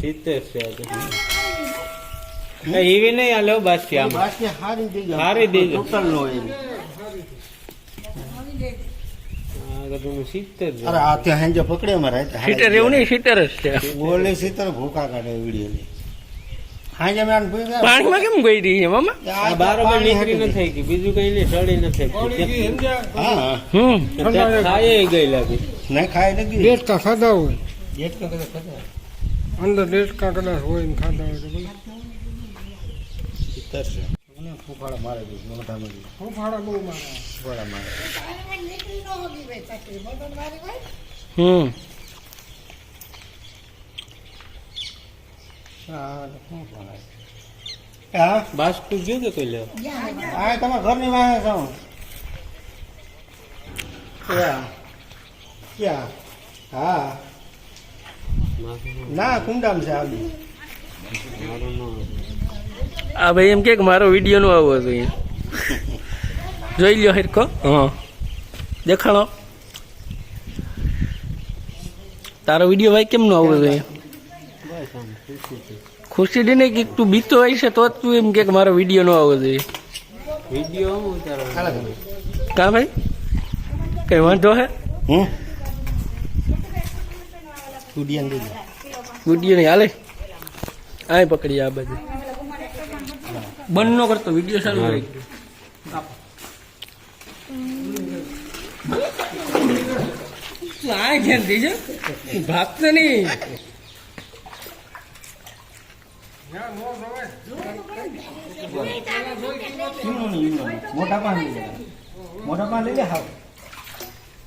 સિત્તેર છે એવી નહીં હાલો આમાં બાસ્કી હારી દેજો. હારી દેજો. ટોટલ નો એની. આ. અરે ત્યાં હેંજો પકડે અમારે. સીટર એવું નહીં સીટર જ છે. બોલે સીતર ભૂખા કાઢે વીડિયો હાંજે મેં આને પૂછ્યું કે પાણીમાં કેમ ગઈ રહી છે મામા આ નીકળી ન થઈ ગઈ. બીજું કઈ નહીં સડી ન થઈ ગઈ ગઈ લાગી. ખાય નથી ડેટકા ખાધા હોય. ખબર. અંદર ડેટકા કદાચ હોય ને ખાધા હોય તો બોલો. છે. મને ફૂફાડા મારે છે મોટા મારે ફૂફાડા બહુ મારે. ફૂફાડા મારે. હમ. હા તો? હા? બાસ્કુ ગયું કે કોઈ લેવા આ તમારા ઘરની વાહે છો ક્યાં? ક્યાં? હા. ના કુંડામ છે આવી આ ભાઈ એમ કે કે મારો વીડિયો નો આવવો જોઈએ જોઈ લ્યો હિરકો હા. દેખાણો તારો વીડિયો ભાઈ કેમ નો આવવો જોઈએ ખુશી દીને નહીં કે તું બીતો હોય છે તો જ તું એમ કે કે મારો વીડિયો નો આવવો જોઈએ વીડિયો કા ભાઈ? કઈ વાંધો હે? હમ કુડિયાન દીધું વીડિયો નહીં હાલે આય પકડી આ બાજુ બંધ નો કરતો વીડિયો ચાલુ તું આ ધ્યાન દેજો ભાગતો નહીં મોટા પાન લઈ લે મોટા પાન લઈ લે હાવ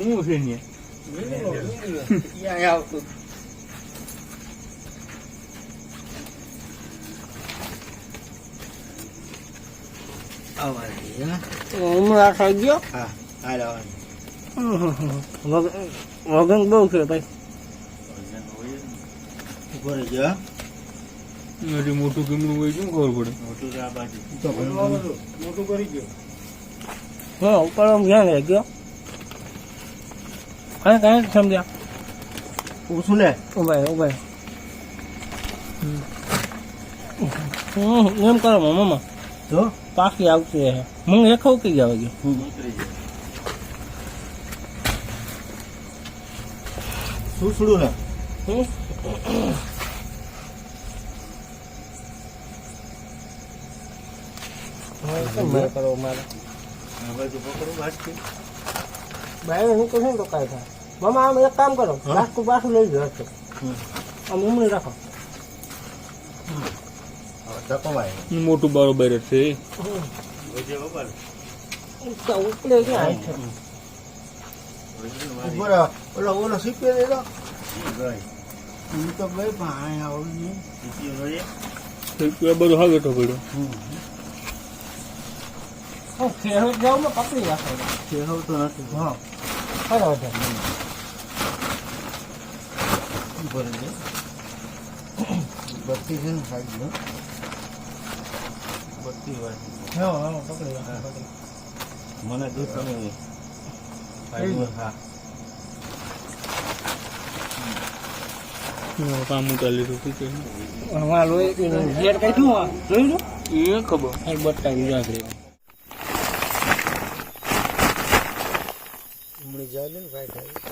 છે બંધ નથી શું છે ને યા આવતું આવા દે હા હમણાં થઈ ગયો હા હાલ આવવાનું વગન બહુ છે ભાઈ ઊભો રહેજો હા. હજી મોટું કેમનું હોય શું ખબર પડે મોટું છે આ બાજુ તો ભલે મોટું કરી ગયો હા ઉપર આમ ધ્યાન રહી ગયો કાંઈ કાંઈ સમજ્યા ઓછું ને ઉભાઈ ઉભાઈ હમ એમ કરો મામા જો પાકી આવતી હે હું રેખા ઉકી ગયા ગયો શું છોડું ને કરો મારે પકડો બાય હું કહું તો કાંઈ થાય. મામા આમ એક કામ કરો. હા? લાસ્ટ પાછું લઈ જાઓ છો હમ. આમ ઉમરી રાખો. મોટું બરોબર છે. વજે ક્યાં છે ઓલો ઓલો સીપે દે તો ગઈ ઈ તો ગઈ પણ અહીંયા બધું હા બેઠો પડ્યો. હમ ખેડૂત પકડી રાખો. કેહવ તો નથી. હા. બરાબર છે બત્તી છે ને બત્તી વાળી. હા હા પકડી રાખો મને દૂધ તમે. હા. હા. કામ ઉતારી લીધું હા લોહી ઝેર કઈ શું જોયું એ ખબર. બટાવી રાખડી ઉમળી જાય ને ભાઈ